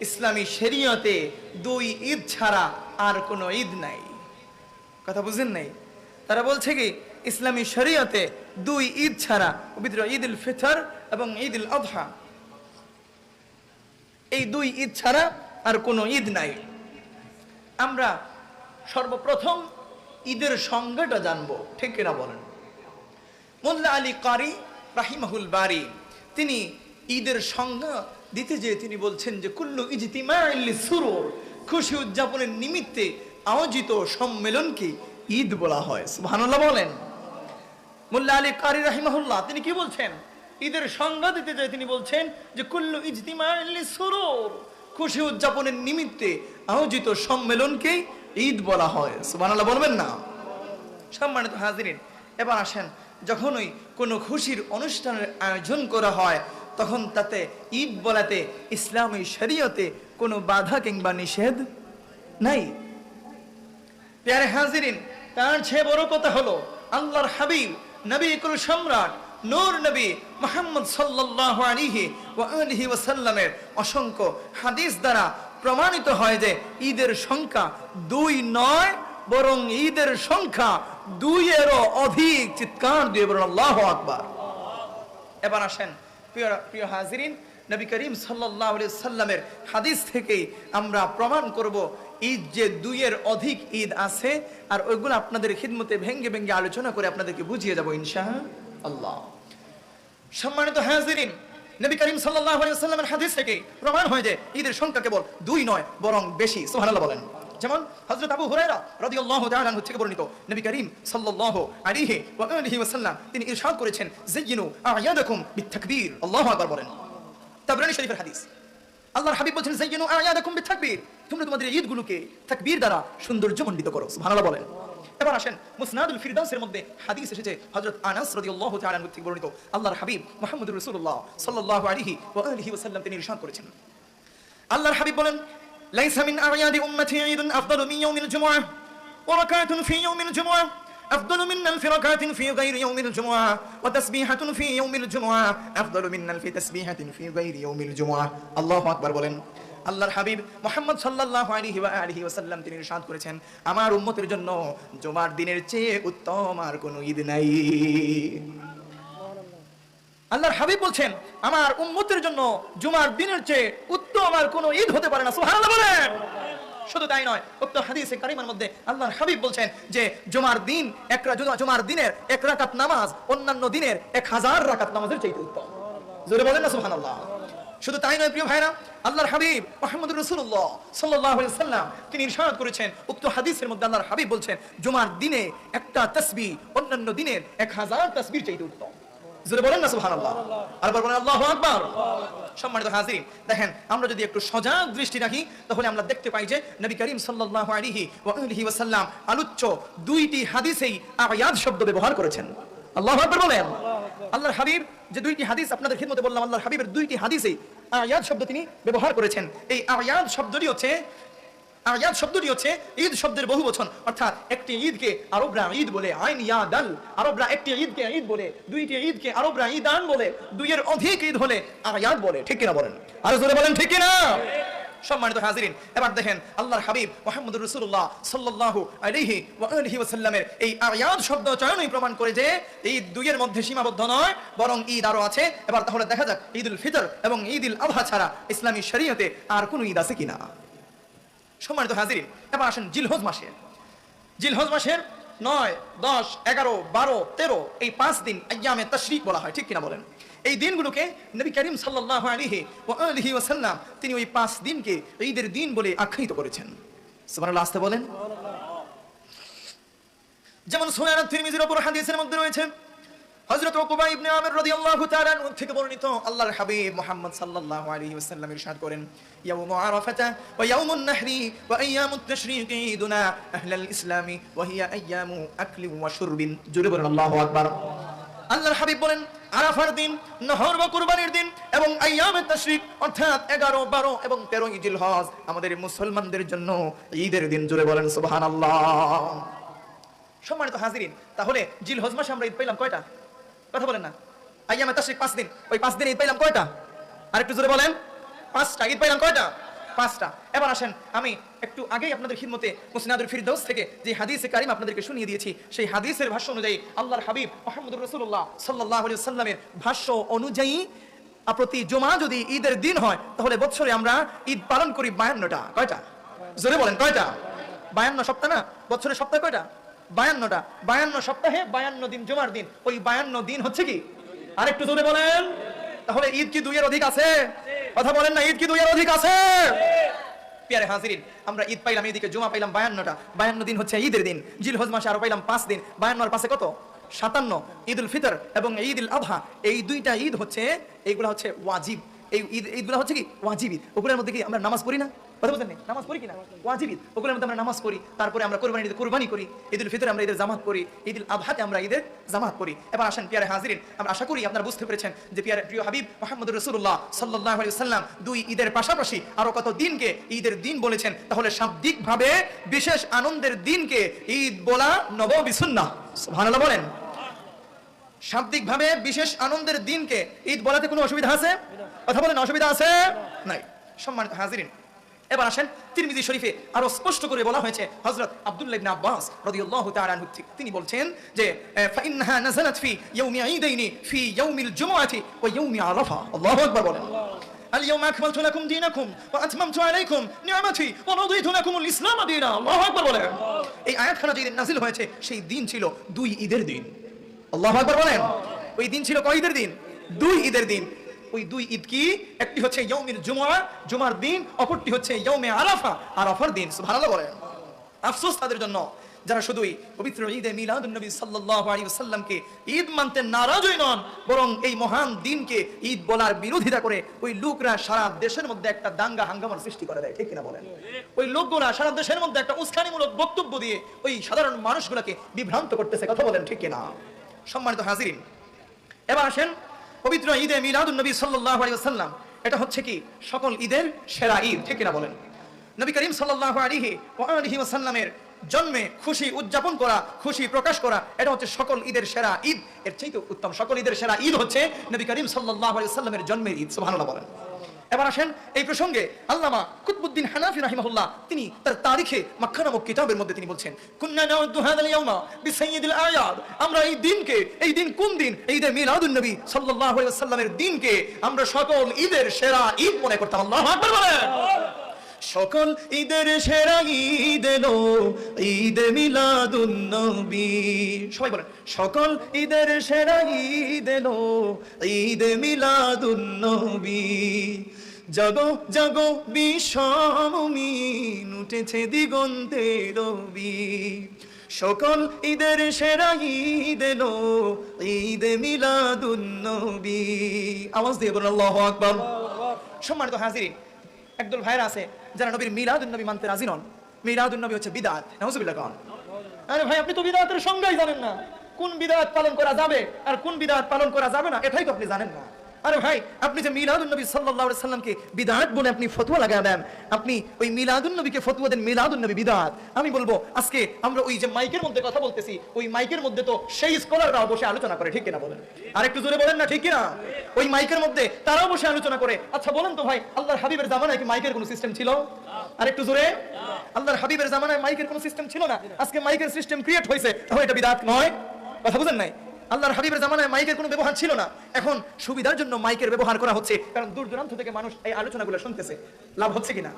ইসলামী শরীয়তে দুই ঈদ ছাড়া আর কোনো ঈদ নাই। কথা বুঝেন নাই? তারা বলছে কি, ইসলামী শরীয়তে দুই ঈদ ছাড়া পবিত্র ঈদ উল ফিতর এবং ঈদ উল আজহা এই দুই ঈদ ছাড়া আর কোনো ঈদ নাই। আমরা সর্বপ্রথম ঈদের সংজ্ঞাটা জানব, ঠিক কিনা বলেন? মোল্লা আলী কারি রাহিমাহুল বারি, তিনি ঈদের সংজ্ঞা দিতে যেয়ে তিনি বলছেন যে, কুল্লু ইজতিমা সুরোর খুশি উদযাপনের নিমিত্তে আয়োজিত সম্মেলনকে ঈদ বলা হয়। সুবহানাল্লাহ বলেন। মোল্লা আলী কারি রাহিমাহুল্লাহ, তিনি কি বলছেন? ঈদের সংজ্ঞা দিতে যায় তিনি বলছেন যে, কুল্লু ইজতিমা সুরুর খুশি উদযাপনের নিমিত্তে আয়োজিত সম্মেলনকে ঈদ বলা হয়। সুবহানাল্লাহ বলবেন না। সম্মানিত হাজিরিন, এবার আসেন, যখনই কোনো খুশির অনুষ্ঠানের আয়োজন করা হয় তখন তাতে ঈদ বলাতে ইসলামী শরীয়তে কোনো বাধা কিংবা নিষেধ নাই। প্যারে হাজিরিন, তার চেয়ে বড় কথা হলো আল্লাহর হাবিব, নবী কুল সম্রাট, নূর নবী মোহাম্মদ সাল্লাল্লাহু আলাইহি ওয়া আলিহি ওয়াসাল্লামের অসংখ্য হাদিস দ্বারা প্রমাণিত হয় যে ঈদের সংখ্যা দুই নয়, বরং ঈদের সংখ্যা দুইয়েরও অধিক। চিৎকার দিয়ে বলুন, আল্লাহ আকবার। এবার আসেন প্রিয় হাজিরিন, নবী করিম সাল্লাহ সাল্লামের হাদিস থেকেই আমরা প্রমাণ করব ঈদ যে দুইয়ের অধিক ঈদ আছে, আর ওইগুলো আপনাদের খিদমতে ভেঙ্গে ভেঙ্গে আলোচনা করে আপনাদেরকে বুঝিয়ে যাব ইনশা আল্লাহ সম্মানিত হাজিরিন, নবী করিম সাল্লাহ সাল্লামের হাদিস থেকে প্রমাণ হয় যে ঈদের সংখ্যা কেবল দুই নয়, বরং বেশি। সুবহানাল্লাহ বলেন। যেমন হযরত আবু হুরায়রা রাদিয়াল্লাহু তাআলা থেকে বর্ণিত। নবী করিম সাল্লাল্লাহু আলাইহি ওয়া আলিহি ওয়াসাল্লাম তিনি ইরশাদ করেছেন যায়িনু আয়াদাকুম বিতাকবীর আল্লাহু আকবার বলেন। তাবরানী শরীফের হাদিস। আল্লাহর হাবিব বলেন যায়িনু আয়াদাকুম বিতাকবীর তোমরা তোমাদের ঈদগুলোকে তাকবীর দ্বারা সৌন্দর্যমণ্ডিত করো, সুবহানাল্লাহ বলেন। এবার আসেন মুসনাদুল ফিরদাউসের মধ্যে হাদিস এসেছে, হযরত আনাস রাদিয়াল্লাহু তাআলা থেকে বর্ণিত। আল্লাহর হাবিব মুহাম্মদুর রাসূলুল্লাহ সাল্লাল্লাহু আলাইহি ওয়া আলিহি ওয়াসাল্লাম তিনি ইরশাদ করেছেন। আল্লাহর হাবিব বলেন লাইসা মিন আয়াদি উম্মতি ঈদুন আফদালু মিন ইয়াউমিল জুমআহ ওয়া রাকাতুন ফি ইয়াউমিল জুমআহ أفضل من ألف ركعة في غير يوم الجمعة وتسبيحة في يوم الجمعة أفضل من ألف تسبيحة في غير يوم الجمعة الله أكبر বলেন আল্লাহর হাবিব মোহাম্মদ সাল্লাল্লাহু আলাইহি ওয়া আলিহি ওয়াসাল্লাম তিনি ইরশাদ করেছেন আমার উম্মতের জন্য জুমার দিনের চেয়ে উত্তম আর কোনো ঈদ নাই আল্লাহর হাবিব বলছেন, আমার উম্মতের জন্য জুমার দিনের চেয়ে উত্তম আর কোনো ঈদ হতে পারে না। সুবহানাল্লাহ বলেন। শুধু তাই নয়, উক্ত হাদিসে কারিমার মধ্যে আল্লাহর হাবিব বলছেন যে, জুমার দিন এক জুমার দিনের এক রাকাত নামাজ, অন্যান্য দিনের এক হাজার রাকাত নামাজের চাইতে উত্তম। জোরে বলেন না, সুবহানাল্লাহ। শুধু তাই নয়, প্রিয় ভাইরা, আল্লাহর হাবিব মোহাম্মদ রসুল্লাহ সাল্লাহ সাল্লাম তিনি ইরশাদ করেছেন। উক্ত হাদিসের মধ্যে আল্লাহর হাবিব বলছেন, জুমার দিনে একটা তসবি অন্যান্য দিনের এক হাজার তসবির চাইতে উত্তম। জোরে বলেন না সুবহানাল্লাহ। আরেকবার বলেন, আল্লাহু আকবার। সম্মানিত হাজিরিন, দেখেন, আমরা যদি একটু সজাগ দৃষ্টি রাখি, তাহলে আমরা দেখতে পাই যে নবী করিম সাল্লাল্লাহু আলাইহি ওয়া আলিহি ওয়াসাল্লাম আলোচ্য দুইটি হাদিসেই আয়াত শব্দ ব্যবহার করেছেন। আল্লাহু আকবার বলেন। আল্লাহর হাবিব, যে দুইটি হাদিস আপনাদের খিদমতে বললাম, আল্লাহর হাবিবের দুইটি হাদিসেই আয়াত শব্দ তিনি ব্যবহার করেছেন। এই আয়াত শব্দটি হচ্ছে আয়াত শব্দটি হচ্ছে ঈদ শব্দের বহু বচন। অর্থাৎ একটি ঈদকে আরবরা ঈদ বলে, আইন ইয়াদাল আরবরা একটি ঈদকে ঈদ বলে, দুইটি ঈদকে আরবরা ঈদান বলে, দুইয়ের অধিক ঈদ হলে আয়াত বলে। ঠিক কিনা বলেন? আরও জোরে বলেন, ঠিক কিনা? সম্মানিত হাজিরিন, এবার দেখেন আল্লাহর হাবিব মোহাম্মদ রসুল্লাহ সাল্লাল্লাহু আলাইহি ওয়া আলিহি ওয়াসাল্লামের এই আয়াত শব্দ চয়নই প্রমাণ করে যে এই দুইয়ের মধ্যে সীমাবদ্ধ নয়, বরং ঈদ আরও আছে। এবার তাহলে দেখা যাক ঈদ উল ফিতর এবং ঈদ উল আবহা ছাড়া ইসলামী শরীয়তে আর কোনো ঈদ আছে কিনা। সম্মানিত হাজিরিন, এবার আসেন জিলহজ মাসের। জিলহজ মাসের নয়, দশ, এগারো, বারো, তেরো, এই পাঁচ দিন আয়ামে তশরিক বলা হয়, ঠিক কিনা বলেন? এই দিনগুলোকে নবী করিম সাল্লাল্লাহু আলাইহি ওয়া আলিহি ওয়াসাল্লাম তিনি ওই পাঁচ দিনকে ঈদের দিন বলে আখ্যায়িত করেছেন। সুবহানাল্লাহ, আসতে বলেন। যেমন সুনান তিরমিজির উপর হাদিসের মধ্যে রয়েছে হযরত উকবা ইবনে রাদিয়াল্লাহু তাআলা থেকে বর্ণিত আল্লাহর হাবিব মুহাম্মদ সাল্লাল্লাহু আলাইহি ওয়াসাল্লাম ইরশাদ করেন আরাফাতা ওয়া ইয়াউমুন নাহরি ওয়া আইয়ামুত তাশরিক আহলাল ইসলামি ওয়া হিয়া আইয়ামু আকলি ওয়া শুরবিন। জোরে বলেন, আল্লাহু আকবার। আল্লাহর হাবিব বলেন, আরাফার দিন, নহর বা কুরবানির দিন এবং আইয়ামে অর্থাৎ এগারো, বারো এবং তেরো ইজিল হজ আমাদের মুসলমানদের জন্য ঈদের দিন। জুড়ে বলেন, সুবহানাল্লাহ। সম্মানিত হাজিরিন, তাহলে জিল হজ মাসে আমরা ঈদ পাইলাম কয়টা? কথা বলেন না। আইয়ামে তাশরিক পাঁচ দিন। ওই পাঁচ দিন ঈদ পাইলাম কয়টা? আর একটু জোরে বলেন। পাঁচটা, ঈদ পাইলাম কয়টা? পাঁচটা। এবার আসেন, আমি একটু আগেই আপনাদের খিদমতে মুসনাদুল ফিরদৌস থেকে যে হাদিসে কারিম আপনাদেরকে শুনিয়ে দিয়েছি, সেই হাদিসের ভাষ্য অনুযায়ী আল্লাহর হাবিব মোহাম্মদুর রসুল্লাহ সাল্লাহ আলি সাল্লামের ভাষ্য অনুযায়ী, প্রতি জমা যদি ঈদের দিন হয়, তাহলে বছরে আমরা ঈদ পালন করি বায়ান্নটা। কয়টা? জোরে বলেন, কয়টা? বায়ান্ন সপ্তাহ না? বছরে সপ্তাহ কয়টা? বায়ান্নটা, বায়ান্ন সপ্তাহে বায়ান্ন দিন জমার দিন। ওই বায়ান্ন দিন হচ্ছে কি? আরেকটু জোরে বলেন। তাহলে ঈদ কি দুইয়ের অধিক আছে? কথা বলেন না, ঈদ কি দুইয়ের অধিক আছে? পিয়ারে হাজিরিন, আমরা ঈদ পাইলাম এদিকে জমা পাইলাম বায়ান্নটা। বায়ান্ন দিন হচ্ছে ঈদের দিন। জিল হজ মাসে আরও পাইলাম পাঁচ দিন। বায়ান্নর পাশে কত? সাতান্ন। ঈদ উল ফিতর এবং ঈদ উল আবহা এই দুইটা ঈদ হচ্ছে, এইগুলা হচ্ছে ওয়াজিব। এই ঈদ, ঈদগুলো হচ্ছে কি? ওয়াজিব ঈদ ওগুলোর মধ্যে কি আমরা নামাজ পড়ি না? কথা বলতেন নামাজ পড়ি কিনা? ওয়াজিব ঈদ। ওগুলোর মধ্যে আমরা নামাজ পড়ি, তারপরে আমরা কোরবানি ঈদে কোরবানি করি ঈদ উল ফিতর আমরা ঈদের জামাত করি ঈদ উল আবহাতে আমরা ঈদের জামাত করি। এবার আসেন পিয়ারে হাজিরিন। আমরা আশা করি আপনারা বুঝতে পেরেছেন যে পিয়ারে প্রিয় হাবিব মোহাম্মদ রসুল্লাহ সাল্লাহ সাল্লাম দুই ঈদের পাশাপাশি আরও কত দিনকে ঈদের দিন বলেছেন, তাহলে শাব্দিকভাবে বিশেষ আনন্দের দিনকে ঈদ বলা নব বিসুন্না সুবহানাল্লাহ বলেন। শাব্দিকভাবে বিশেষ আনন্দের দিনকে ঈদ বলাতে কোনো অসুবিধা আছে? কথা বলেন, অসুবিধা আছে? নাই। সম্মানিত হাজিরিন এবার আসেন তিরমিজি শরীফে আরো স্পষ্ট করে বলা হয়েছে হযরত আব্দুল্লাহ ইবনে আব্বাস রাদিয়াল্লাহু তাআলা আনহু থেকে তিনি বলছেন যে ফাইন্নাহা নাযালাত ফি ইয়াউমি ঈদাইনি ফি ইয়াউমিল জুমআতি ওয়া ইয়াউমি আরাফা আল্লাহু আকবার বলেন اليوم أكملت لكم دينكم وأتممت عليكم نعمتي ورضيت لكم الإسلام دينا الله أكبر বলেন এই আয়াতখানা যেদিন নাজিল হয়েছে সেই দিন ছিল দুই ঈদের দিন আল্লাহ আকবার বলেন ওই দিন ছিল কয় ঈদের দিন দুই ঈদের দিন ওই দুই ঈদ কি? একটি হচ্ছে ইয়ৌমিল জুমা জুমার দিন, অপরটি হচ্ছে ইয়ৌমে আরাফা, আরাফার দিন, সুবহানাল্লাহ বলেন। আফসোস তাদের জন্য, যারা শুধুই পবিত্র ঈদে মিলাদুন নবী সাল্লাল্লাহু ঈদ মানতে নারাজই নন, বরং এই মহান দিনকে ঈদ বলার বিরোধিতা করে ওই লোকরা সারা দেশের মধ্যে একটা দাঙ্গা হাঙ্গামার সৃষ্টি করে দেয়, ঠিক কিনা বলেন? ওই লোকগুলা সারা দেশের মধ্যে একটা উস্কানিমূলক বক্তব্য দিয়ে ওই সাধারণ মানুষগুলোকে বিভ্রান্ত করতেছে, কথা বলেন, ঠিক কিনা? সম্মানিত হাজিরিন, এবার আসেন পবিত্র ঈদে মিলাদুল নবী সাল্লাল্লাহু আলাইহি ওয়াসাল্লাম। এটা হচ্ছে কি? সকল ঈদের সেরা ঈদ, ঠিক কিনা বলেন? নবী করিম সাল্লাল্লাহু আলাইহি ওয়া আলিহি ওয়াসাল্লামের জন্মে খুশি উদযাপন করা, খুশি প্রকাশ করা, এটা হচ্ছে সকল ঈদের সেরা ঈদ। এর চাইতে উত্তম সকল ঈদের সেরা ঈদ হচ্ছে নবী করিম সাল্লাল্লাহু আলাইহি ওয়াসাল্লামের জন্মের ঈদ, সুবহানাল্লাহ বলেন। এবার আসেন এই প্রসঙ্গে আল্লামা কুতবুদ্দিন হানাফি রাহিমাহুল্লাহ, তিনি তার তারিখে মাক্কা নামক কিতাবের মধ্যে তিনি বলছেন আমরা এই দিনকে, এই দিন কোন দিন? এই দিন মিলাদুন নবী সাল্লাল্লাহু সাল্লামের দিনকে আমরা সকল ঈদের সেরা ঈদ মনে করতাম। আল্লাহ বলেন। সকল ঈদের সেরা ঈদ এলো, ঈদ মিলাদুন নবী সবাই বলেন, সকল ঈদের সেরা ঈদ এলো, ঈদ মিলাদুন নবী জগ জগ বিষমিন উঠেছে দিগন্তে রবি। সকল ঈদের সেরা ঈদ এলো, ঈদ মিলাদুন নবী আওয়াজ দিয়ে বলুন, আল্লাহু আকবার। সম্মানিত হাজিরিন একদল ভাইরা আছে যারা নবীর মিলাদুন নবী মানতে রাজি নন। মিলাদুন নবী হচ্ছে বিদাত আরে ভাই, আপনি তো বিদাতের সংজ্ঞাই জানেন না। কোন বিদাত পালন করা যাবে আর কোন বিদাত পালন করা যাবে না, এটাই তো আপনি জানেন না। আরে ভাই, আপনি যে মিলাদুন নবী সাল্লাল্লাহু আলাইহি সাল্লামকে বিদাত বলে আপনি ফতোয়া লাগায় দেন, আপনি ওই মিলাদুন নবীকে ফতোয়া দেন মিলাদুন নবী বিদাত। আমি বলব, আজকে আমরা ওই যে মাইকের মধ্যে কথা বলতেছি, ওই মাইকের মধ্যে তো সেই স্কলাররাও বসে আলোচনা করে, ঠিক কিনা বলেন? আর একটু জোরে বলেন না, ঠিক কিনা? ওই মাইকের মধ্যে তারাও বসে আলোচনা করে। আচ্ছা বলেন তো ভাই, আল্লাহর হাবিবের জামানায় কি মাইকের কোনো সিস্টেম ছিল? আর একটু জোরে। আল্লাহর হাবিবের জামানায় মাইকের কোনো সিস্টেম ছিল না? আজকে মাইকের সিস্টেম ক্রিয়েট হয়েছে, তাহলে এটা বিদাত নয়। কথা বুঝেন নাই? আল্লাহর হাবিবের জামানায় মাইকের কোনো ব্যবহার ছিল না। এখন সুবিধার জন্য মাইকের ব্যবহার করা হচ্ছে, কারণ দূর দূরান্ত থেকে মানুষ এই আলোচনাগুলো শুনতেছে। লাভ হচ্ছে কিনা?